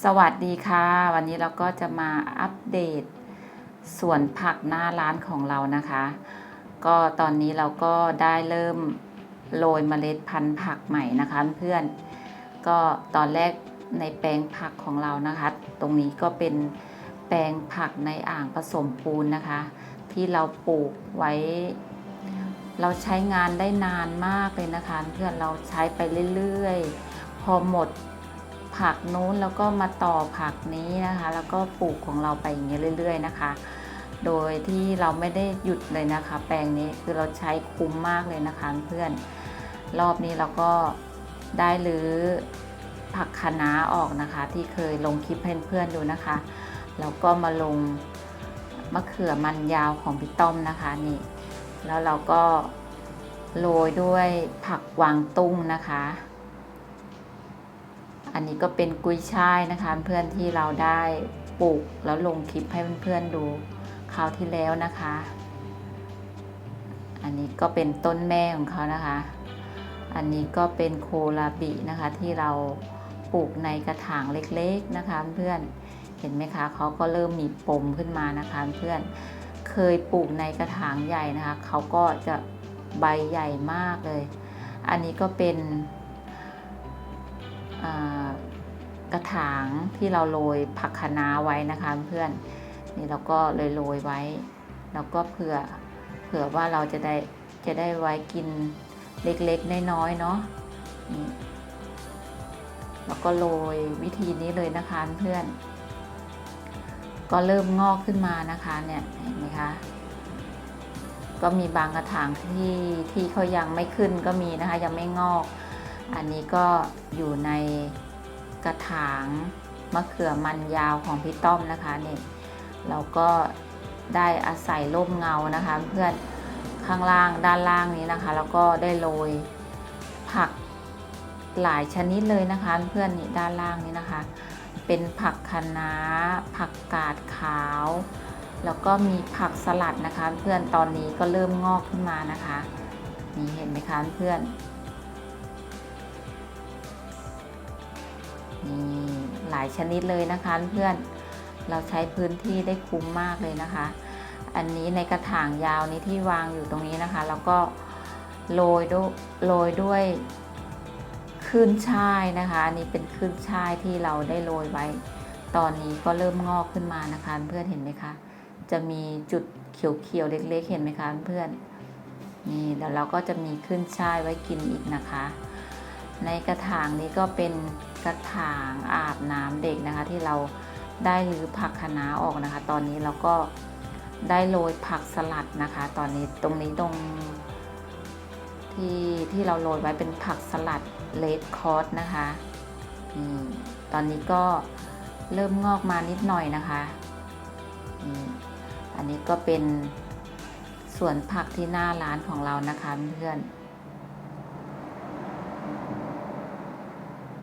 สวัสดีค่ะ วันนี้เราก็จะมาอัปเดตสวนผักหน้าร้านของเรานะคะ ก็ตอนนี้เราก็ได้เริ่มโรยเมล็ดพันธุ์ผักใหม่นะคะเพื่อนก็ตอนแรกในแปลงผักของเรานะคะ ตรงนี้ก็เป็นแปลงผักในอ่างผสมปูนนะคะ ที่เราปลูกไว้ เราใช้งานได้นานมากเลยนะคะ เพื่อนเราใช้ไปเรื่อยๆ พอหมด ผักนู้นแล้วก็มาต่อผักนี้นะคะ แล้วก็ปลูกของเราไปอย่างเงี้ยเรื่อย ๆ นะคะ โดยที่เราไม่ได้หยุดเลยนะคะ แปลงนี้คือเราใช้คุ้มมากเลยนะคะเพื่อน รอบนี้เราก็ได้รื้อผักคะน้าออกนะคะ ที่เคยลงคลิปให้เพื่อนๆดูนะคะแล้วก็มาลงมะเขือมันยาวของพี่ต้อมนะคะนี่ แล้วเราก็โรยด้วยผักวางตุ้งนะคะ นนี้ก็เป็นกุยช่ายนะคะ เพื่อนที่เราได้ปลูกแล้วลงคลิปให้เพื่อนๆดูคราวที่แล้วนะคะ อันนี้ก็เป็นต้นแม่ของเขานะคะ อันนี้ก็เป็นโคลาบินะคะที่เราปลูกในกระถางเล็กๆนะคะ เพื่อนเห็นไหมคะเขาก็เริ่มมีปมขึ้นมานะคะ เพื่อนเคยปลูกในกระถางใหญ่นะคะเขาก็จะใบใหญ่มากเลย อันนี้ก็เป็น กระถางที่เราโรยผักคะน้าไว้นะคะเพื่อนนี่เราก็เลยโรยไว้ แล้วก็เผื่อเผื่อว่าเราจะได้จะได้ไว้กินเล็กๆน้อยๆเนาะนี่แล้วก็โรยวิธีนี้เลยนะคะเพื่อน ก็เริ่มงอกขึ้นมานะคะเนี่ยเห็นไหมคะก็มีบางกระถางที่ที่เขายังไม่ขึ้นก็มีนะคะ ยังไม่งอก อันนี้ก็อยู่ในกระถางมะเขือมันยาวของพี่ต้อมนะคะนี่เราก็ได้อาศัยร่มเงานะคะ เพื่อนข้างล่างด้านล่างนี้นะคะ แล้วก็ได้โรยผักหลายชนิดเลยนะคะ เพื่อนนี่ด้านล่างนี้นะคะ เป็นผักคะน้า ผักกาดขาว แล้วก็มีผักสลัดนะคะ เพื่อนตอนนี้ก็เริ่มงอกขึ้นมานะคะ นี่เห็นไหมคะเพื่อนายชนิดเลยนะคะเพื่อนเราใช้พื้นที่ได้คุ้มมากเลยนะคะ อันนี้ในกระถางยาวนี้ที่วางอยู่ตรงนี้นะคะ แล้วก็โรยด้วยโรยด้วยขึ้นช่ายนะคะ อันนี้เป็นขึ้นช่ายที่เราได้โรยไว้ ตอนนี้ก็เริ่มงอกขึ้นมานะคะเพื่อนเห็นไหมคะ จะมีจุดเขียวๆเล็ก ๆ เห็นไหมคะเพื่อนนี่แล้วเราก็จะมีขึ้นช่ายไว้กินอีกนะคะ ในกระถางนี้ก็เป็น กระถางอาบน้ำเด็กนะคะ ที่เราได้รื้อผักคะน้าออกนะคะ ตอนนี้เราก็ได้โรยผักสลัดนะคะ ตอนนี้ตรงนี้ตรงที่ที่เราโรยไว้เป็นผักสลัดเลดคอร์สนะคะนี่ตอนนี้ก็เริ่มงอกมานิดหน่อยนะคะนี่อันนี้ก็เป็นสวนผักที่หน้าร้านของเรานะคะเพื่อนๆ